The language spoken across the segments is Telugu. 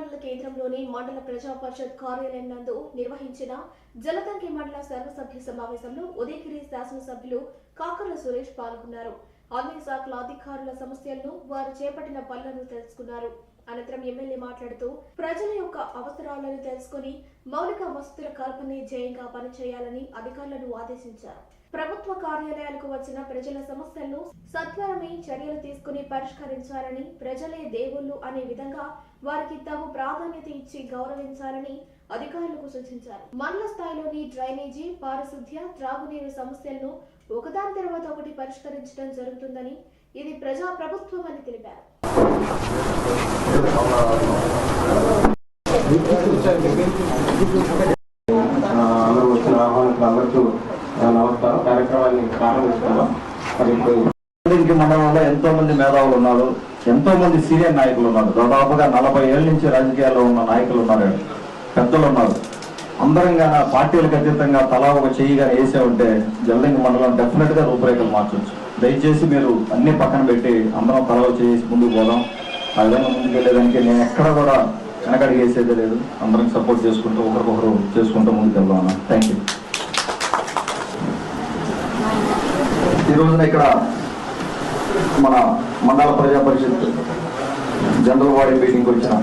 మండల కేంద్రంలోని మండల ప్రజా పరిషత్ కార్యాలయం నందు నిర్వహించిన జలతంకి మండల సర్వసభ్య సమావేశంలో ఉదయగిరి శాసనసభ్యులు కాకర్ల సురేష్ పాల్గొన్నారు. అన్ని శాఖల అధికారుల సమస్యలను వారు చేపట్టిన పనులను తెలుసుకున్నారు. అనంతరం ఎమ్మెల్యే మాట్లాడుతూ ప్రజల యొక్క అవసరాలను తెలుసుకుని మౌలిక వసతుల కల్పనే జయంగా పనిచేయాలని అధికారులను ఆదేశించారు. ప్రభుత్వ కార్యాలయాలకు వచ్చిన ప్రజల సమస్యలను సత్వరమే చర్యలు తీసుకుని పరిష్కరించాలని ప్రజలే దేవుళ్ళు అనే విధంగా వారికి తగు ప్రాధాన్యత ఇచ్చి గౌరవించాలని అధికారులకు సూచించారు. మండల స్థాయిలోని డ్రైనేజీ పారిశుద్ధ్య త్రాగునీరు సమస్యలను ఒకదాని తర్వాత ఒకటి పరిష్కరించడం జరుగుతుందని ఇది ప్రజా ప్రభుత్వం అని తెలిపారు. నమస్కారం. కార్యక్రమాన్ని ప్రారంభిస్తున్నాం మండలంలో ఎంతో మంది మేధావులు ఉన్నారు. ఎంతో మంది సీనియర్ నాయకులు ఉన్నారు. దాదాపుగా నలభై ఏళ్ళ నుంచి రాజకీయాల్లో ఉన్న నాయకులు ఉన్నారు. పెద్దలు ఉన్నారు. అందరం గాన పార్టీలకు అతీతంగా తలా ఒక చెయ్యిగా వేసే ఉంటే జల్లింగ్ మండలం డెఫినెట్గా రూపురేఖలు మార్చవచ్చు దయచేసి మీరు అన్ని పక్కన పెట్టి అందరం తలవ చేసి ముందుకు పోదాం. ఆ విధంగా ముందుకు వెళ్ళేదానికి నేను ఎక్కడ కూడా వెనకడిగి వేసేదే లేదు. అందరం సపోర్ట్ చేసుకుంటూ ఒకరికొకరు చేసుకుంటూ ముందుకు వెళ్దాం థ్యాంక్ యూ ఈ రోజున ఇక్కడ మన మండల ప్రజా పరిషత్ జనరల్ బాడీ మీటింగ్కి వచ్చిన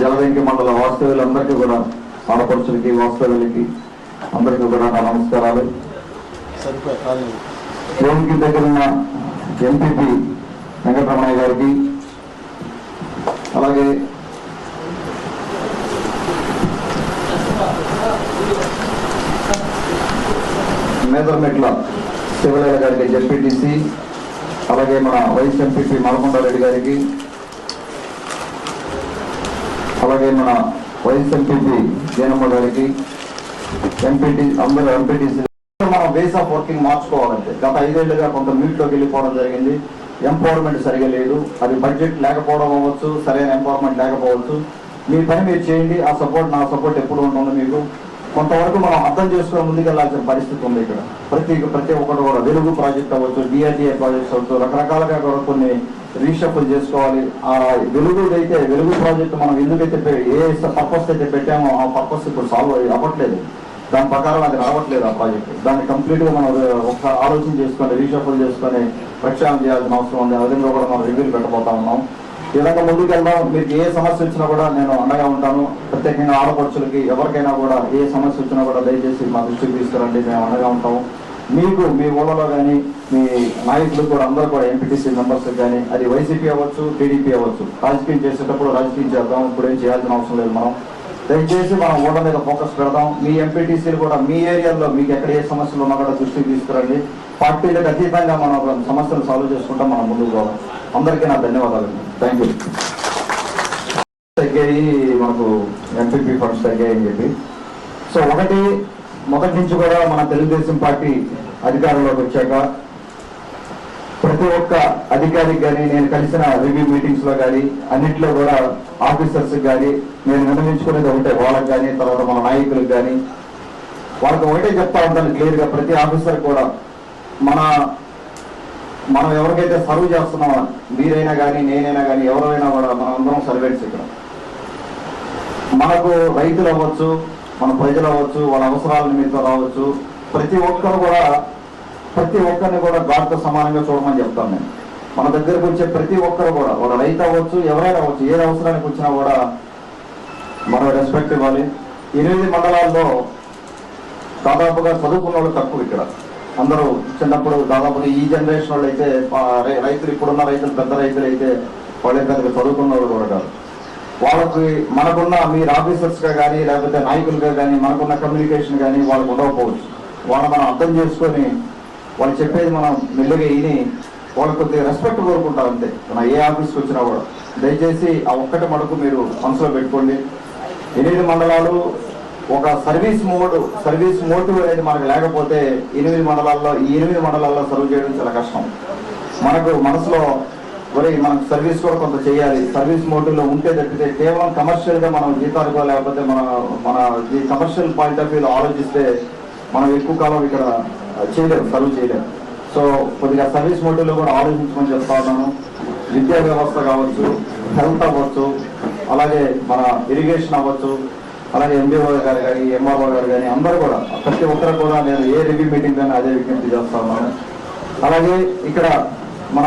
జలవేంకి మండల వాస్తవ్యులందరికీ కూడా ఆడపడుచులకి వాస్తవ్యులకి అందరికీ కూడా నా నమస్కారాలు. దేవునికి దగ్గర ఉన్న ఎంపీపీ వెంకటరమణయ్య గారికి అలాగే మేదర్మెట్ల శివలేల గారికి జెడ్పీటీసీ అలాగే మన వైస్ ఎంపీపీ మలకొండారెడ్డి గారికి అలాగే మన వైస్ ఎంపీపీ జయనమ్మ గారికి ఎంపీటీ అందరూ ఎంపీటీసీ మనం బేస్ ఆఫ్ వర్కింగ్ మార్చుకోవాలంటే. గత ఐదేళ్ళుగా కొంత మీట్లోకి వెళ్ళిపోవడం జరిగింది. ఎంపవర్మెంట్ సరిగా లేదు. అది బడ్జెట్ లేకపోవడం అవ్వచ్చు సరైన ఎంపవర్మెంట్ లేకపోవచ్చు. మీ పని మీరు చేయండి. ఆ సపోర్ట్ నా సపోర్ట్ ఎప్పుడు ఉంటుంది మీకు కొంతవరకు మనం అర్థం చేసుకుని ముందుకెళ్ళాల్సిన పరిస్థితి ఉంది ఇక్కడ. ప్రతి ప్రతి ఒక్కటి కూడా వెలుగు ప్రాజెక్ట్ అవ్వచ్చు డిఆర్డిఏ ప్రాజెక్ట్స్ అవ్వచ్చు రకరకాలుగా కూడా కొన్ని రీషఫుల్ చేసుకోవాలి. ఆ వెలుగు అయితే వెలుగు ప్రాజెక్ట్ మనం ఎందుకైతే ఏ పర్పస్ అయితే పెట్టామో ఆ పర్పస్ ఇప్పుడు సాల్వ్ అవ్వట్లేదు. దాని ప్రకారం అది రావట్లేదు ఆ ప్రాజెక్ట్. దాన్ని కంప్లీట్గా మనం ఒకసారి ఆలోచన చేసుకొని రీషఫుల్ చేసుకొని ప్రక్షాళన చేయాల్సిన అవసరం ఉంది. అదే కూడా మనం రివ్యూలు పెట్టబోతా ఉన్నాం. ఈ విధంగా ముందుకెళ్దాం మీకు ఏ సమస్య వచ్చినా కూడా నేను అండగా ఉంటాను. ప్రత్యేకంగా ఆడపడుచులకి ఎవరికైనా కూడా ఏ సమస్య వచ్చినా కూడా దయచేసి మా దృష్టికి తీసుకురండి మేము అండగా ఉంటాం. మీకు మీ ఊళ్ళలో కానీ మీ నాయకులు కూడా అందరూ కూడా ఎంపీటీసీ మెంబర్స్ కానీ అది వైసీపీ అవ్వచ్చు టీడీపీ అవ్వచ్చు. రాజకీయం చేసేటప్పుడు రాజకీయం చేద్దాం ఇప్పుడు ఏం చేయాల్సిన అవసరం లేదు మనం. దయచేసి మనం ఊళ్ళ మీద ఫోకస్ పెడదాం. మీ ఎంపీటీసీలు కూడా మీ ఏరియాలో మీకు ఎక్కడ ఏ సమస్యలు ఉన్నా కూడా దృష్టికి తీసుకురండి. పార్టీలకు అతీతంగా మనం సమస్యలు సాల్వ్ చేసుకుంటాం మనం ముందుకు పోదాం. అందరికీ నా ధన్యవాదాలు. థ్యాంక్ యూ తగ్గాయి మనకు ఎంపీపీ ఫండ్స్ తగ్గాయని చెప్పి. సో ఒకటి మొదటి నుంచి కూడా మన తెలుగుదేశం పార్టీ అధికారంలోకి వచ్చాక ప్రతి ఒక్క అధికారికి కానీ నేను కలిసిన రివ్యూ మీటింగ్స్లో కానీ అన్నింటిలో కూడా ఆఫీసర్స్ కానీ నేను నిర్ణయించుకునేది ఒకటే వాళ్ళకి కానీ తర్వాత మన నాయకులకు కానీ. వాళ్ళకి ఒకటే చెప్తా ఉంటాను క్లియర్గా ప్రతి ఆఫీసర్ కూడా మన మనం ఎవరికైతే సర్వ్ చేస్తున్నామో మీరైనా కానీ నేనైనా కానీ ఎవరైనా కూడా మనం అందరం సర్వెంట్స్ ఇక్కడ. మనకు రైతులు అవ్వచ్చు మన ప్రజలు అవ్వచ్చు వాళ్ళ అవసరాల నిమిత్తం రావచ్చు. ప్రతి ఒక్కరు కూడా ప్రతి ఒక్కరిని కూడా గాడ్తో సమానంగా చూడమని చెప్తాను నేను. మన దగ్గరకు వచ్చే ప్రతి ఒక్కరు కూడా వాళ్ళ రైతు అవ్వచ్చు ఎవరైనా అవ్వచ్చు ఏ అవసరానికి వచ్చినా కూడా మనం రెస్పెక్ట్ ఇవ్వాలి. ఎనిమిది మండలాల్లో దాదాపుగా చదువుకున్న వాళ్ళు తక్కువ ఇక్కడ. అందరూ చిన్నప్పుడు దాదాపు ఈ జనరేషన్ వాళ్ళు అయితే రై- రైతులు ఇప్పుడున్న రైతులు పెద్ద రైతులు అయితే వాళ్ళే పెద్దగా చదువుకున్న వాళ్ళు కూడా కాదు. వాళ్ళకి మనకున్న మీరు ఆఫీసర్స్గా కానీ లేకపోతే నాయకులుగా కానీ మనకున్న కమ్యూనికేషన్ కానీ వాళ్ళకు ఉండకపోవచ్చు. వాళ్ళని మనం అర్థం చేసుకొని వాళ్ళు చెప్పేది మనం మెల్లగా విని వాళ్ళకి కొద్దిగా రెస్పెక్ట్ కోరుకుంటారు అంతే. మన ఏ ఆఫీస్కి వచ్చినా కూడా. దయచేసి ఆ ఒక్కటి మటుకు మీరు మనసులో పెట్టుకోండి. ఎనిమిది మండలాలు ఒక సర్వీస్ మోడ్ సర్వీస్ మోటివ్ అనేది మనకు లేకపోతే ఎనిమిది మండలాల్లో ఈ ఎనిమిది మండలాల్లో సర్వ్ చేయడం చాలా కష్టం. మనకు మనసులో మరి మనకు సర్వీస్ కూడా కొంత చేయాలి. సర్వీస్ మోటివ్లో ఉంటే తప్పితే కేవలం కమర్షియల్గా మనం జీతాలుగా లేకపోతే మన మన కమర్షియల్ పాయింట్ ఆఫ్ వ్యూలో ఆలోచిస్తే మనం ఎక్కువ కాలం ఇక్కడ చేయలేము సర్వ్ చేయలేము. సో కొద్దిగా సర్వీస్ మోటివ్లో కూడా ఆలోచించమని చెప్తా ఉన్నాను. విద్యా వ్యవస్థ కావచ్చు హెల్త్ అవ్వచ్చు అలాగే మన ఇరిగేషన్ అవ్వచ్చు అలాగే ఎంబీఓ గారు కానీ ఎంఆర్ఓ గారు కానీ అందరూ కూడా ప్రతి ఒక్కరు కూడా నేను ఏ రివ్యూ మీటింగ్ కానీ అదే విజ్ఞప్తి చేస్తా ఉన్నాను. అలాగే ఇక్కడ మన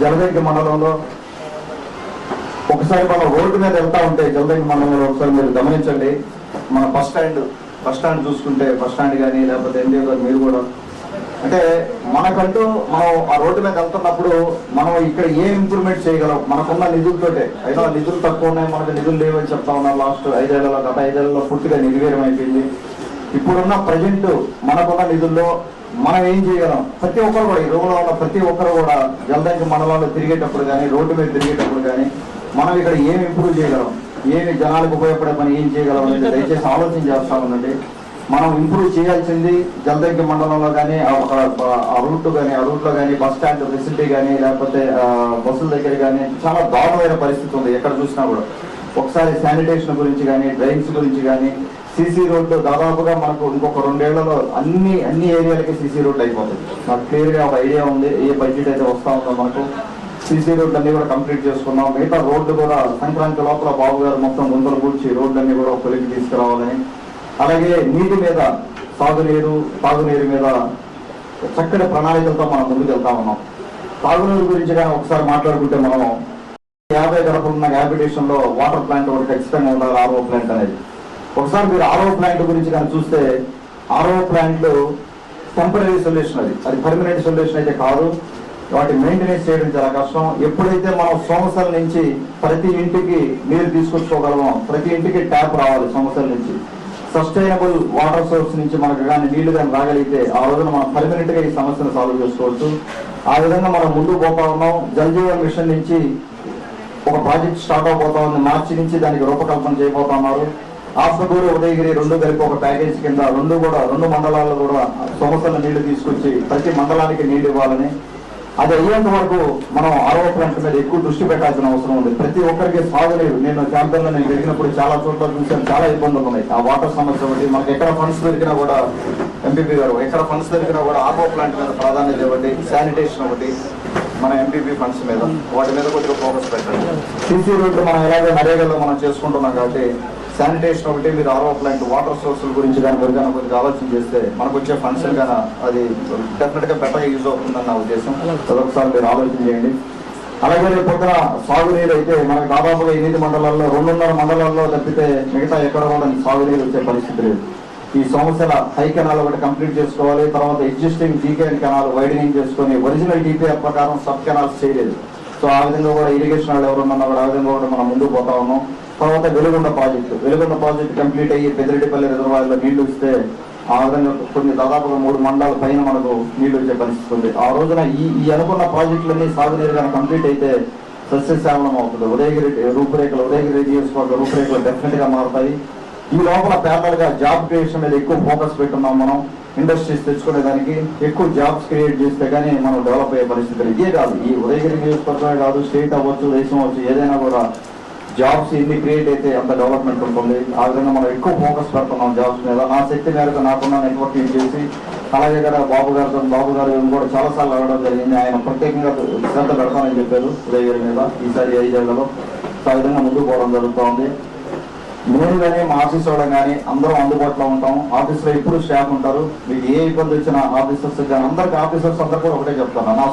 జలదంకి మండలంలో ఒకసారి మనం రోడ్డు మీద వెళ్తా ఉంటే జలదంకి మండలంలో ఒకసారి మీరు గమనించండి. మన బస్ స్టాండ్ బస్ స్టాండ్ చూసుకుంటే బస్ స్టాండ్ కానీ లేకపోతే ఎంబీఓ గారు మీరు కూడా అంటే మనకంటూ మనం ఆ రోడ్డు మీద వెళ్తున్నప్పుడు మనం ఇక్కడ ఏం ఇంప్రూవ్మెంట్ చేయగలం? మనకున్న నిధులతోటే. అయినా నిధులు తక్కువ ఉన్నాయి మనకు నిధులు లేవని చెప్తా ఉన్నారు లాస్ట్ ఐదేళ్ళలో గత ఐదేళ్ళలో పూర్తిగా నిర్వీర్యం అయిపోయింది. ఇప్పుడున్న ప్రజెంట్ మనకున్న నిధుల్లో మనం ఏం చేయగలం? ప్రతి ఒక్కరు కూడా ఈ రోగుల వల్ల ప్రతి ఒక్కరు కూడా జలదంకి మండలంలో తిరిగేటప్పుడు కానీ రోడ్డు మీద తిరిగేటప్పుడు కానీ మనం ఇక్కడ ఏమి ఇంప్రూవ్ చేయగలం? ఏమి జనాలకు ఉపయోగపడే పని ఏం చేయగలం అనేది దయచేసి ఆలోచన చేస్తా ఉండండి. మనం ఇంప్రూవ్ చేయాల్సింది జలదంకి మండలంలో కానీ ఒక ఆ రూట్ కానీ ఆ రూట్లో కానీ బస్ స్టాండ్ ఫెసిలిటీ కానీ లేకపోతే బస్సుల దగ్గర కానీ చాలా దారుణమైన పరిస్థితి ఉంది ఎక్కడ చూసినా కూడా. ఒకసారి శానిటేషన్ గురించి కానీ డ్రైన్స్ గురించి కానీ సీసీ రోడ్లు దాదాపుగా మనకు ఇంకొక రెండేళ్ళలో అన్ని అన్ని ఏరియాలకి సీసీ రోడ్లు అయిపోతుంది నాకు క్లియర్గా ఒక ఐడియా ఉంది ఏ బడ్జెట్ అయితే వస్తూ ఉందో మనకు. సీసీ రోడ్లు అన్ని కూడా కంప్లీట్ చేసుకున్నాం. మిగతా రోడ్లు కూడా సంక్రాంతి లోపల బాబు గారు మొత్తం ముందర కూర్చి రోడ్లన్నీ కూడా ఒక తీసుకురావాలని అలాగే నీటి మీద సాగునీరు తాగునీరు మీద చక్కటి ప్రణాళికలతో మనం ముందుకు వెళ్తా ఉన్నాం. తాగునీరు గురించి కానీ ఒకసారి మాట్లాడుకుంటే మనం యాభై గడపలున్న హ్యాబిటేషన్లో వాటర్ ప్లాంట్ ఒకటి ఖచ్చితంగా ఉండాలి ఆర్ఓ ప్లాంట్ అనేది. ఒకసారి మీరు ఆర్ఓ ప్లాంట్ గురించి కానీ చూస్తే ఆర్ఓ ప్లాంట్ టెంపరీ సొల్యూషన్ అది. అది పర్మనెంట్ సొల్యూషన్ అయితే కాదు. వాటి మెయింటెనెన్స్ చేయడం చాలా కష్టం. ఎప్పుడైతే మనం సంవత్సరాల నుంచి ప్రతి ఇంటికి నీరు తీసుకొచ్చుకోగలమో ప్రతి ఇంటికి ట్యాప్ రావాలి సంవత్సరాల నుంచి. సస్టైనబుల్ వాటర్ సోర్స్ నుంచి మనకు కానీ నీళ్ళు కానీ రాగలిగితే ఆ రోజున మనం పర్మనెంట్గా ఈ సమస్యను సాల్వ్ చేసుకోవచ్చు. ఆ విధంగా మనం ముందుకు పోతా ఉన్నాం. జల్జీవన్ మిషన్ నుంచి ఒక ప్రాజెక్ట్ స్టార్ట్ అవబోతా ఉంది. మార్చి నుంచి దానికి రూపకల్పన చేయబోతా ఉన్నారు. ఆత్మకూరు ఉదయగిరి రెండు కలిపి ఒక ప్యాకేజ్ కింద రెండు కూడా రెండు మండలాల్లో కూడా సమస్యల నీళ్ళు తీసుకొచ్చి ప్రతి మండలానికి నీళ్ళు ఇవ్వాలని అది అయ్యేంత వరకు మనం ఆరో ప్లాంట్ మీద ఎక్కువ దృష్టి పెట్టాల్సిన అవసరం ఉంది. ప్రతి ఒక్కరికి సాగలేదు నేను క్యాంపెయిన్ నేను జరిగినప్పుడు చాలా చోట్ల చూసాను చాలా ఇబ్బందులు ఉన్నాయి. ఆ వాటర్ సమస్య ఒకటి మనకి ఎక్కడ ఫండ్స్ దొరికినా కూడా ఎంపీపీ గారు ఎక్కడ ఫండ్స్ దొరికినా కూడా ఆరో ప్లాంట్ మీద ప్రాధాన్యత ఇవ్వండి. శానిటేషన్ ఒకటి మన ఎంపీపీ ఫండ్స్ మీద. వాటి మీద కొద్దిగా ఫోకస్ పెట్టండి. సీసీ రోడ్లు మనం ఎలాగో నరేగాలో మనం చేసుకుంటున్నాం కాబట్టి శానిటేషన్ ఒకటి మీరు ఆరో ప్లాంట్ వాటర్ సోర్సుల గురించి కానీ కొద్దిగా కొద్దిగా ఆలోచన చేస్తే మనకు వచ్చే ఫండ్స్ కానీ అది డెఫినెట్గా బెటర్ యూజ్ అవుతుందని నా ఉద్దేశం. అదొకసారి మీరు ఆలోచన చేయండి. అలాగే రేపు పొద్దున సాగునీరు అయితే మనకు దాదాపుగా ఎనిమిది మండలాల్లో రెండున్నర మండలాల్లో తప్పితే మిగతా ఎక్కడ కూడా సాగునీరు వచ్చే పరిస్థితి లేదు. ఈ సంవత్సర హై కెనాల్ ఒకటి కంప్లీట్ చేసుకోవాలి తర్వాత ఎగ్జిస్టింగ్ జీకేఎన్ కెనాల్ వైడనింగ్ చేసుకొని ఒరిజినల్ డిపిఆర్ ప్రకారం సబ్ కెనాల్స్ చేయలేదు. సో ఆ విధంగా కూడా ఇరిగేషన్ వాళ్ళు ఎవరున్నా కూడా ఆ విధంగా కూడా మనం ముందుకు పోతా ఉన్నాం. తర్వాత Veligonda project. Veligonda project complete అయ్యి పెదిరెడ్డిపల్లి రిజర్వాయర్లో నీళ్ళు ఇస్తే ఆ విధంగా కొన్ని దాదాపుగా మూడు మండలాల పైన మనకు నీళ్ళు వచ్చే పరిస్థితి ఉంది. ఆ రోజున ఈ ఈ అనుకున్న ప్రాజెక్టులన్నీ సాగునీరు కానీ కంప్లీట్ అయితే సస్యశ్యామలం అవుతుంది. ఉదయగిరి రూపురేఖలు ఉదయగిరి నియోజకవర్గ రూపురేఖలు డెఫినెట్గా మారుతాయి. ఈ లోపల ప్యారల్గా జాబ్ క్రియేషన్ మీద ఎక్కువ ఫోకస్ పెట్టున్నాం మనం. ఇండస్ట్రీస్ తెచ్చుకునే దానికి ఎక్కువ జాబ్స్ క్రియేట్ చేస్తే కానీ మనం డెవలప్ అయ్యే పరిస్థితులు ఇదే కాదు ఈ ఉదయగిరి నియోజకవర్గమే కాదు స్టేట్ అవ్వచ్చు దేశం అవ్వచ్చు ఏదైనా కూడా జాబ్స్ ఎన్ని క్రియేట్ అయితే అంత డెవలప్మెంట్ ఉంటుంది. ఆ విధంగా మనం ఎక్కువ ఫోకస్ పెడుతున్నాం జాబ్స్ మీద. నా శక్తి మేరకు నాకున్న నెట్వర్కింగ్ చేసి అలాగే కదా బాబు గారితో బాబు గారు కూడా చాలా సార్లు అడగడం జరిగింది. ఆయన ప్రత్యేకంగా శ్రద్ధ పెడతానని చెప్పారు ఉదయగిరి మీద ఈసారి ఐదేళ్ళలో ఆ విధంగా ముందుకు పోవడం జరుగుతోంది. నేను కానీ మా ఆఫీస్ వాళ్ళం కానీ అందరం అందుబాటులో ఉంటాం. ఆఫీస్లో ఎప్పుడు స్టాఫ్ ఉంటారు. మీకు ఏ ఇబ్బంది వచ్చినా ఆఫీసర్స్ కానీ అందరికి ఆఫీసర్స్ అందరు కూడా ఒకటే చెప్తాను నా